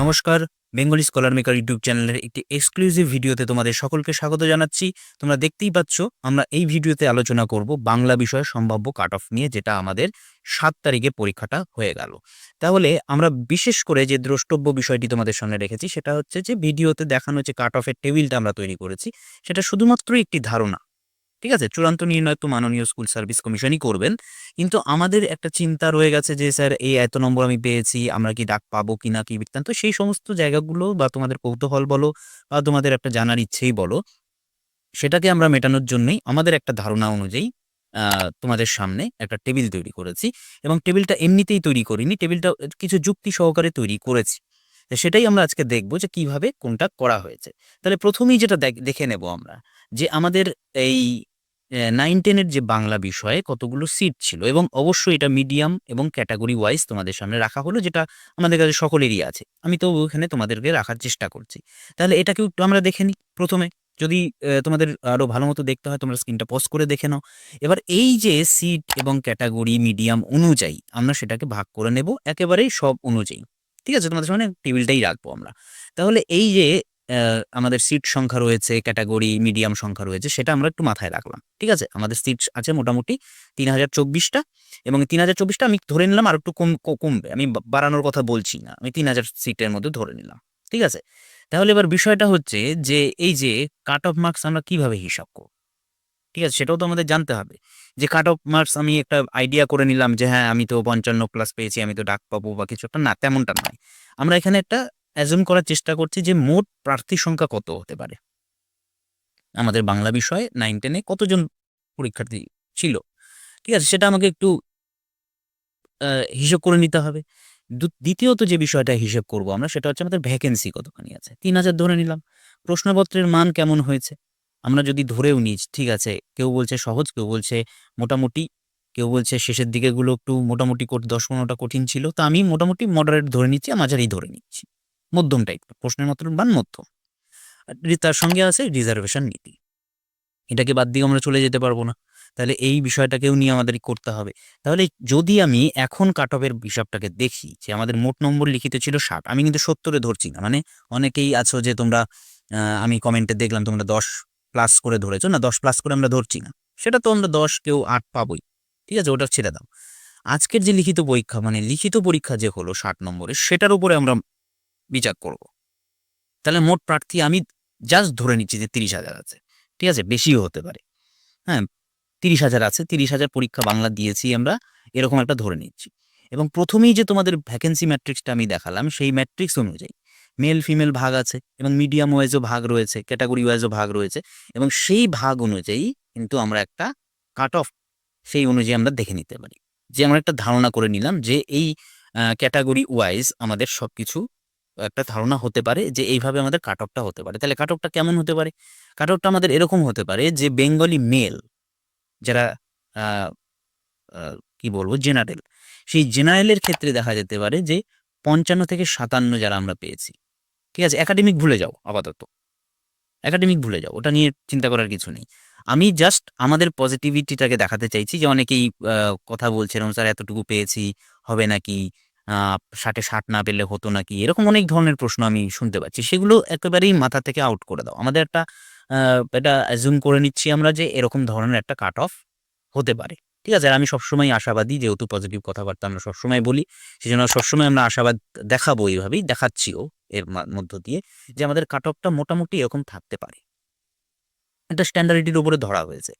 নমস্কার, Bengali scholar maker YouTube চ্যানেলের একটি এক্সক্লুসিভ ভিডিওতে তোমাদের সকলকে স্বাগত জানাচ্ছি। তোমরা দেখতেই পাচ্ছ, আমরা এই ভিডিওতে আলোচনা করব বাংলা বিষয়ে সম্ভাব্য কাট অফ নিয়ে, যেটা আমাদের সাত তারিখে পরীক্ষাটা হয়ে গেল। তাহলে আমরা বিশেষ করে যে দ্রষ্টব্য বিষয়টি তোমাদের সামনে রেখেছি, সেটা হচ্ছে যে ভিডিওতে দেখানো যে কাট অফের টেবিলটা আমরা তৈরি করেছি, সেটা শুধুমাত্র একটি ধারণা। ঠিক আছে? চূড়ান্ত নির্ণয় তো মাননীয় স্কুল সার্ভিস কমিশনই করবেন। কিন্তু আমাদের একটা চিন্তা রয়ে গেছে যে, স্যার, এই এত নম্বর আমি পেয়েছি, আমরা কি ডাক পাবো কি না, কি বৃত্তান্ত সেই সমস্ত জায়গাগুলো বা তোমাদের কৌতূহল বলো বা তোমাদের একটা জানার ইচ্ছেই বলো, সেটাকে আমরা মেটানোর জন্যই আমাদের একটা ধারণা অনুযায়ী তোমাদের সামনে একটা টেবিল তৈরি করেছি। এবং টেবিলটা এমনিতেই তৈরি করিনি, টেবিলটা কিছু যুক্তি সহকারে তৈরি করেছি। সেটাই আমরা আজকে দেখব যে, কীভাবে কোনটা করা হয়েছে। তাহলে প্রথমেই যেটা দেখে নেব আমরা যে, আমাদের এই নাইন টেনের যে বাংলা বিষয়ে কতগুলো সিট ছিল এবং অবশ্যই এটা মিডিয়াম এবং ক্যাটাগরি ওয়াইজ তোমাদের সামনে রাখা হলো, যেটা আমাদের কাছে সকলেরই আছে। আমি তো ওখানে তোমাদেরকে রাখার চেষ্টা করছি। তাহলে এটাকেও একটু আমরা দেখে নিই প্রথমে। যদি তোমাদের আরও ভালো মতো দেখতে হয়, তোমরা স্ক্রিনটা পজ করে দেখে নাও। এবার এই যে সিট এবং ক্যাটাগরি মিডিয়াম অনুযায়ী আমরা সেটাকে ভাগ করে নেব, একেবারেই সব অনুযায়ী। ঠিক আছে? তোমাদের সামনে টেবিলটাই রাখব আমরা। তাহলে এই যে আমাদের সিট সংখ্যা রয়েছে ক্যাটাগরি মিডিয়াম সংখ্যা রয়েছে, সেটা আমরা একটু মাথায় রাখলাম, ঠিক আছে? আমাদের সিট আছে মোটামুটি তিন হাজার চব্বিশটা এবং তিন হাজার চব্বিশটা আমি ধরে নিলাম আর একটু কম কমবে, আমি বাড়ানোর কথা বলছি না, আমি তিন হাজার সিটের মধ্যে ধরে নিলাম, ঠিক আছে? তাহলে এবার বিষয়টা হচ্ছে যে, এই যে কাট অফ মার্কস আমরা কীভাবে হিসাব করব, ঠিক আছে? সেটাও তো আমাদের জানতে হবে, যে কাট অফ মার্কস আমি একটা আইডিয়া করে নিলাম যে হ্যাঁ আমি তো পঞ্চান্ন প্লাস পেয়েছি, আমি তো ডাক পাবো বা কিছু একটা, না, তেমনটা নয়। আমরা এখানে একটা অ্যাজুম করার চেষ্টা করছি যে মোট প্রার্থী সংখ্যা কত হতে পারে। আমাদের বাংলা বিষয়ে নাইন টেনে কতজন পরীক্ষার্থী ছিল? ঠিক আছে, সেটা আমাকে একটু হিসেব করে নিতে হবে। দ্বিতীয়ত যে বিষয়টা হিসেব করব আমরা, সেটা হচ্ছে আমাদের ভ্যাকেন্সি কতখানি আছে। তিন হাজার ধরে নিলাম। প্রশ্নপত্রের মান কেমন হয়েছে? আমরা যদি ধরেও নিই, ঠিক আছে, কেউ বলছে সহজ, কেউ বলছে মোটামুটি, কেউ বলছে শেষের দিকেগুলো একটু মোটামুটি দশ পনেরোটা কঠিন ছিল। তো আমি মোটামুটি মডারেট ধরে নিচ্ছি মাঝারি ধরে নিচ্ছি। মধ্যম টাইপ প্রশ্নের মাত্র মান মধ্যম। তার সঙ্গে আছে রিজার্ভেশন নীতি। এটাকে বাদ দিয়ে আমরা চলে যেতে পারব না। তাহলে এই বিষয়টাকেও নিয়ে আমাদের করতে হবে। তাহলে যদি আমি এখন কাট অফের হিসাবটাকে দেখি, যে আমাদের মোট নম্বর লিখিত ছিল ষাট, আমি কিন্তু সত্তরে ধরছি না। মানে অনেকেই আছো যে তোমরা আমি কমেন্টে দেখলাম তোমরা দশ প্লাস করে ধরেছো। না, দশ প্লাস করে আমরা ধরছি না। সেটা তো আমরা দশ, কেউ আট পাবই। ঠিক আছে, ওটা ছেড়ে দাও। আজকের যে লিখিত পরীক্ষা মানে লিখিত পরীক্ষা যে হলো ষাট নম্বরের, সেটার উপরে আমরা বিচার করব। তাহলে মোট প্রার্থী আমি জাস্ট ধরে নিচ্ছি যে তিরিশ হাজার আছে। ঠিক আছে? বেশিও হতে পারে। হ্যাঁ? তিরিশ হাজার আছে, তিরিশ হাজার পরীক্ষা বাংলা দিয়েছি আমরা, এরকম একটা ধরে নিচ্ছি। এবং প্রথমেই যে তোমাদের ভ্যাকেন্সি ম্যাট্রিক্সটা আমি দেখালাম, সেই ম্যাট্রিক্স অনুযায়ী মেল ফিমেল ভাগ আছে এবং মিডিয়াম ওয়াইজও ভাগ রয়েছে ক্যাটাগরি ওয়াইজও ভাগ রয়েছে এবং সেই ভাগ অনুযায়ী কিন্তু আমরা একটা কাট অফ সেই অনুযায়ী আমরা দেখে নিতে পারি। যে আমরা একটা ধারণা করে নিলাম যে এই ক্যাটাগরি ওয়াইজ আমাদের সব কিছু একটা ধারণা হতে পারে যে এইভাবে আমাদের কাট অফটা হতে পারে। তাহলে কাট অফটা কেমন হতে পারে? কাট অফটা আমাদের এরকম হতে পারে যে বেঙ্গলি মেল যারা কি বলব জেনারেল সেই জেনারেলের ক্ষেত্রে দেখা যেতে পারে যে পঞ্চান্ন থেকে সাতান্ন যারা আমরা পেয়েছি। ঠিক আছে? একাডেমিক ভুলে যাও, আপাতত। একাডেমিক ভুলে যাও, ওটা নিয়ে চিন্তা করার কিছু নেই। আমি জাস্ট আমাদের পজিটিভিটিটাকে দেখাতে চাইছি যে অনেকেই কথা বলছেন স্যার, এতটুকু পেয়েছি, হবে নাকি? ষাটে ষাট না পেলে হতো নাকি? এরকম অনেক ধরনের প্রশ্ন আমি শুনতে পাচ্ছি। সেগুলো একেবারেই মাথা থেকে আউট করে দাও। আমাদের একটা এটা অ্যাজুম করে নিচ্ছি আমরা যে এরকম ধরনের একটা কাট অফ হতে পারে। ঠিক আছে? আর আমি সবসময় আশাবাদী, যেহেতু পজিটিভ কথাবার্তা আমরা সবসময় বলি সেই জন্য সবসময় আমরা আশাবাদ দেখাবো এইভাবেই, দেখাচ্ছিও এর মধ্য দিয়ে যে আমাদের কাট অফটা মোটামুটি এরকম থাকতে পারে। একটা স্ট্যান্ডার্ডিটির উপরে ধরা হয়েছে।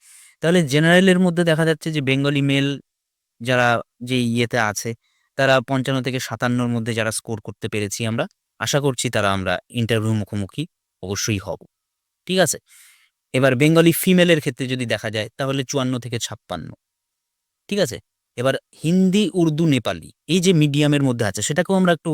তাহলে জেনারেলের মধ্যে দেখা যাচ্ছে যে বেঙ্গলি মেল যারা যে ইয়েতে আছে তারা পঞ্চান্ন থেকে সাতান্নর মধ্যে যারা স্কোর করতে পেরেছি আমরা, আশা করছি তারা আমরা ইন্টারভিউ মুখোমুখি অবশ্যই হব। ঠিক আছে? এবার বেঙ্গলি ফিমেলের ক্ষেত্রে যদি দেখা যায়, তাহলে চুয়ান্ন থেকে ছাপ্পান্ন। ঠিক আছে? এবার হিন্দি, উর্দু, নেপালি এই যে মিডিয়ামের মধ্যে আছে, সেটাকেও আমরা একটু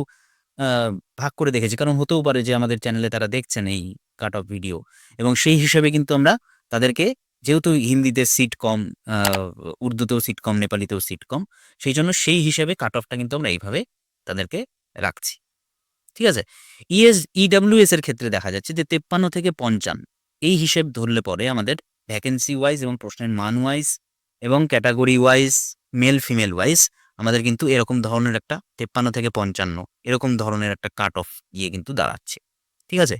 ভাগ করে দেখেছি। কারণ হতেও পারে যে আমাদের চ্যানেলে তারা দেখছেন এই কাট অফ ভিডিও এবং সেই হিসাবে কিন্তু আমরা তাদেরকে যেহেতু হিন্দিতে সিট কম উর্দুতেও সিট কম নেপালিতেও সিট কম সেই জন্য সেই হিসাবে কাট অফটা কিন্তু আমরা এইভাবে তাদেরকে রাখছি। ঠিক আছে? ইএস ইডাব্লিউএস এর ক্ষেত্রে দেখা যাচ্ছে যে তেপ্পান্ন থেকে পঞ্চান্ন, এই হিসেব ধরলে পরে আমাদের ভ্যাকেন্সি ওয়াইজ এবং প্রশ্নের মান ওয়াইজ এবং category wise male female wise আমাদের কিন্তু এরকম ধরনের একটা তেপ্পান্ন থেকে পঞ্চান্ন, এরকম ধরনের একটা কাট অফ গিয়ে কিন্তু দাঁড়াচ্ছে। ঠিক আছে?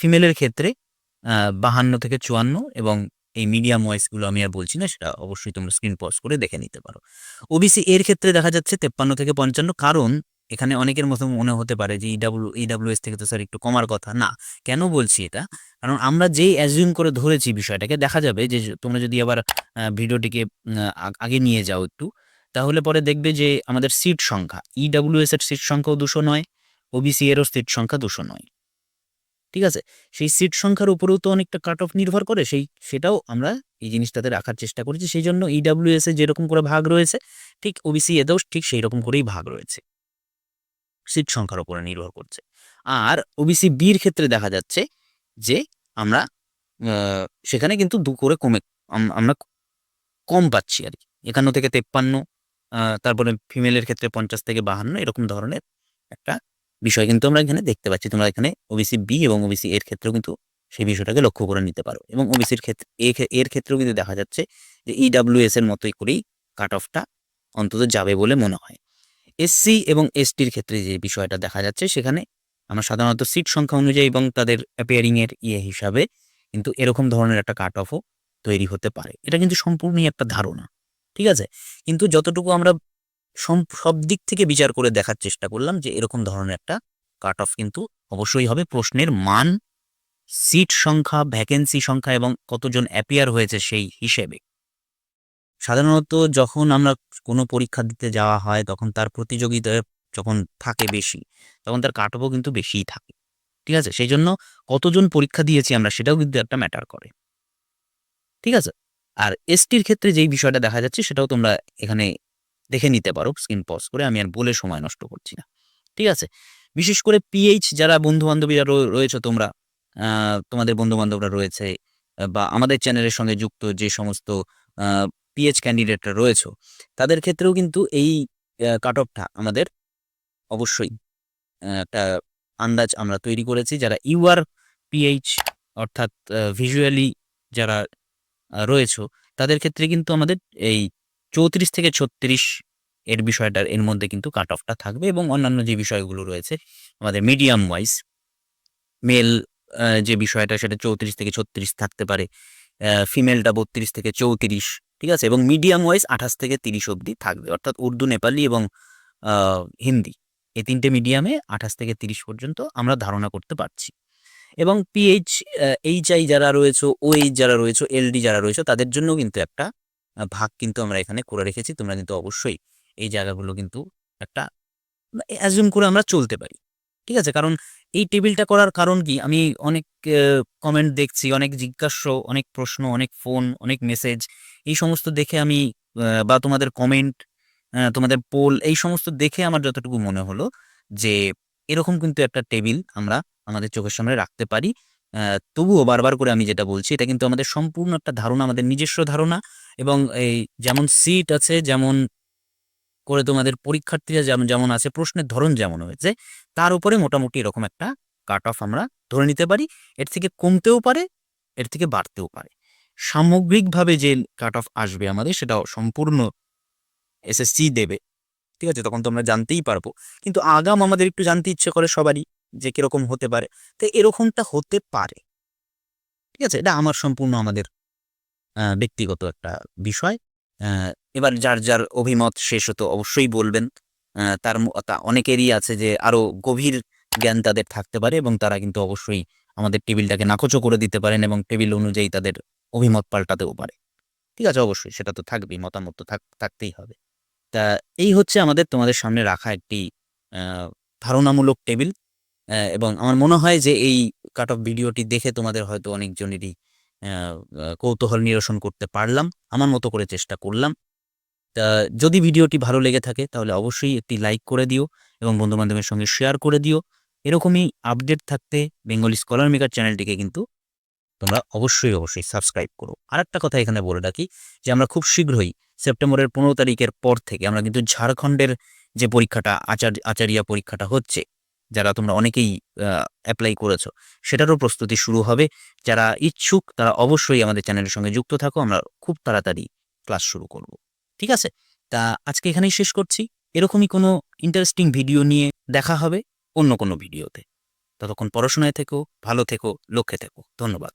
ফিমেলের ক্ষেত্রে বাহান্ন থেকে চুয়ান্ন এবং এই মিডিয়াম ওয়াইসগুলো আমি আর বলছি না, সেটা অবশ্যই তোমরা স্ক্রিন পজ করে দেখে নিতে পারো। ওবিসি এর ক্ষেত্রে দেখা যাচ্ছে তেপ্পান্ন থেকে পঞ্চান্ন, কারণ এখানে অনেকের মতো মনে হতে পারে যে ইডাব্লিউ ইডাব্লিউএস থেকে তো স্যার একটু কমার কথা। না, কেন বলছি এটা? কারণ আমরা যেই অ্যাজিউম করে ধরেছি বিষয়টাকে, দেখা যাবে যে তোমরা যদি আবার ভিডিওটিকে আগে নিয়ে যাও একটু, তাহলে পরে দেখবে যে আমাদের সিট সংখ্যা ইডাব্লিউএস এর সিট সংখ্যাও দুশো নয় ওবিসি এরও সিট সংখ্যা দুশো নয়। ঠিক আছে? সেই সিট সংখ্যার উপরেও তো অনেকটা কাট অফ নির্ভর করে, সেই, সেটাও আমরা এই জিনিসটাতে রাখার চেষ্টা করেছি। সেই জন্য ইডাব্লিউএস এ যেরকম করে ভাগ রয়েছে, ঠিক ওবিসি এতেও ঠিক সেই রকম করেই ভাগ রয়েছে। সিট সংখ্যার উপরে নির্ভর করছে। আর ওবিসি বির ক্ষেত্রে দেখা যাচ্ছে যে আমরা সেখানে কিন্তু দু করে কমে আমরা কম পাচ্ছি আর কি। একান্ন থেকে তেপ্পান্ন তারপরে ফিমেলের ক্ষেত্রে পঞ্চাশ থেকে বাহান্ন, এরকম ধরনের একটা বিষয় কিন্তু আমরা এখানে দেখতে পাচ্ছি। তোমরা এখানে ওবিসি বি এবং ওবিসি এর ক্ষেত্রেও কিন্তু সেই বিষয়টাকে লক্ষ্য করে নিতে পারো। এবং ওবিসির ক্ষেত্রে এর ক্ষেত্রেও কিন্তু দেখা যাচ্ছে যে ইডাব্লিউএস এর মতোই করেই কাট অফটা অন্তত যাবে বলে মনে হয়। এসসি এবং এসটির ক্ষেত্রে যে বিষয়টা দেখা যাচ্ছে, সেখানে আমরা সাধারণত সিট সংখ্যা অনুযায়ী এবং তাদের অ্যাপিয়ারিংয়ের ইয়ে হিসাবে কিন্তু এরকম ধরনের একটা কাট অফও তৈরি হতে পারে। এটা কিন্তু সম্পূর্ণই একটা ধারণা, ঠিক আছে? কিন্তু যতটুকু আমরা সব দিক থেকে বিচার করে দেখার চেষ্টা করলাম যে এরকম ধরনের একটা কাট অফ কিন্তু অবশ্যই হবে। প্রশ্নের মান সিট সংখ্যা ভ্যাকেন্সি সংখ্যা এবং কতজন অ্যাপিয়ার হয়েছে সেই হিসেবে। সাধারণত যখন আমরা কোনো পরীক্ষা দিতে যাওয়া হয় তখন তার প্রতিযোগিতা যখন থাকে বেশি, তখন তার কাট অফও কিন্তু বেশিই থাকে। ঠিক আছে? সেই জন্য কতজন পরীক্ষা দিয়েছি আমরা সেটাও কিন্তু একটা ম্যাটার করে। ঠিক আছে? আর এসটির ক্ষেত্রে যেই বিষয়টা দেখা যাচ্ছে সেটাও তোমরা এখানে দেখে নিতে পারো স্ক্রিন পজ করে আমি আর বলে সময় নষ্ট করছি না। ঠিক আছে? বিশেষ করে পিএইচ যারা বন্ধু বান্ধবীরা রয়েছে তোমরা তোমাদের বন্ধু বান্ধবরা রয়েছে বা আমাদের চ্যানেলের সঙ্গে যুক্ত যে সমস্ত পিএইচ ক্যান্ডিডেটরা রয়েছে, তাদের ক্ষেত্রেও কিন্তু এই কাট অফটা আমাদের অবশ্যই একটা আন্দাজ আমরা তৈরি করেছি যারা ইউআর পিএইচ অর্থাৎ ভিজুয়ালি যারা রয়েছে, তাদের ক্ষেত্রে কিন্তু আমাদের এই চৌত্রিশ থেকে ছত্রিশ এর বিষয়টার এর মধ্যে কিন্তু কাট অফটা থাকবে এবং অন্যান্য যে বিষয়গুলো রয়েছে, আমাদের মিডিয়াম ওয়াইজ মেল যে বিষয়টা সেটা চৌত্রিশ থেকে ছত্রিশ থাকতে পারে ফিমেলটা বত্রিশ থেকে চৌত্রিশ, ঠিক আছে? এবং মিডিয়াম ওয়াইজ আঠাশ থেকে তিরিশ অবধি থাকবে, অর্থাৎ উর্দু, নেপালি এবং হিন্দি। এই তিনটে মিডিয়ামে আঠাশ থেকে তিরিশ পর্যন্ত আমরা ধারণা করতে পারছি। এবং পিএইচ এইচ আই যারা রয়েছে ও এইচ যারা রয়েছে এলডি যারা রয়েছে, তাদের জন্য কিন্তু একটা ভাগ কিন্তু আমরা এখানে করে রেখেছি। তোমরা কিন্তু অবশ্যই এই জায়গাগুলো কিন্তু একটা অ্যাজিউম করে আমরা চলতে পারি। ঠিক আছে? কারণ এই টেবিলটা করার কারণ কি? আমি অনেক কমেন্ট দেখছি, অনেক জিজ্ঞাস্য, অনেক প্রশ্ন, অনেক ফোন অনেক মেসেজ এই সমস্ত দেখে আমি বা তোমাদের কমেন্ট তোমাদের পোল এই সমস্ত দেখে আমার যতটুকু মনে হলো যে, এরকম কিন্তু একটা টেবিল আমরা আমাদের চোখের সামনে রাখতে পারি। তবুও বারবার করে আমি যেটা বলছি, এটা কিন্তু আমাদের সম্পূর্ণ একটা ধারণা, আমাদের নিজস্ব ধারণা এবং এই যেমন সিট আছে, যেমন করে তোমাদের পরীক্ষার্থীরা যেমন যেমন আছে, প্রশ্নের ধরন যেমন হয়েছে, তার উপরে মোটামুটি এরকম একটা কাট অফ আমরা ধরে নিতে পারি। এর থেকে কমতেও পারে, এর থেকে বাড়তেও পারে। সামগ্রিকভাবে যে কাট অফ আসবে আমাদের সেটাও সম্পূর্ণ এসএসসি দেবে। ঠিক আছে? তখন তো আমরা জানতেই পারব। কিন্তু আগাম আমাদের একটু জানতে ইচ্ছে করে সবারই। যে কীরকম হতে পারে। তো এরকমটা হতে পারে। ঠিক আছে? এটা আমার সম্পূর্ণ আমাদের ব্যক্তিগত একটা বিষয়। এবার যার যার অভিমত শেষ হতো অবশ্যই বলবেন। তার অনেকেরই আছে যে আরও গভীর জ্ঞান তাদের থাকতে পারে এবং তারা কিন্তু অবশ্যই আমাদের টেবিলটাকে নাকচো করে দিতে পারেন এবং টেবিল অনুযায়ী তাদের অভিমত পাল্টাতেও পারে। ঠিক আছে? অবশ্যই সেটা তো থাকবেই, মতামত তো থাকতেই হবে। তা এই হচ্ছে আমাদের তোমাদের সামনে রাখা একটি ধারণামূলক টেবিল। এবং আমার মনে হয় যে এই কাট অফ ভিডিওটি দেখে তোমাদের হয়তো অনেকজনেরই কৌতূহল নিরসন করতে পারলাম। আমার মতো করে চেষ্টা করলাম। তা যদি ভিডিওটি ভালো লেগে থাকে, তাহলে অবশ্যই একটি লাইক করে দিও এবং বন্ধুবান্ধবের সঙ্গে শেয়ার করে দিও। এরকমই আপডেট থাকতে বেঙ্গলি স্কলার মেকার চ্যানেলটিকে কিন্তু তোমরা অবশ্যই অবশ্যই সাবস্ক্রাইব করো। আর একটা কথা এখানে বলে রাখি যে আমরা খুব শীঘ্রই সেপ্টেম্বরের পনেরো তারিখের পর থেকে আমরা কিন্তু ঝাড়খণ্ডের যে পরীক্ষাটা আচার আচারিয়া পরীক্ষাটা হচ্ছে যারা তোমরা অনেকেই অ্যাপ্লাই করেছ, সেটারও প্রস্তুতি শুরু হবে। যারা ইচ্ছুক, তারা অবশ্যই আমাদের চ্যানেলের সঙ্গে যুক্ত থাকো, আমরা খুব তাড়াতাড়ি ক্লাস শুরু করব। ঠিক আছে? তা আজকে এখানেই শেষ করছি। এরকমই কোনো ইন্টারেস্টিং ভিডিও নিয়ে দেখা হবে অন্য কোনো ভিডিওতে ততক্ষণ পড়াশোনায় থেকো, ভালো থেকো, লক্ষ্যে থেকো। ধন্যবাদ।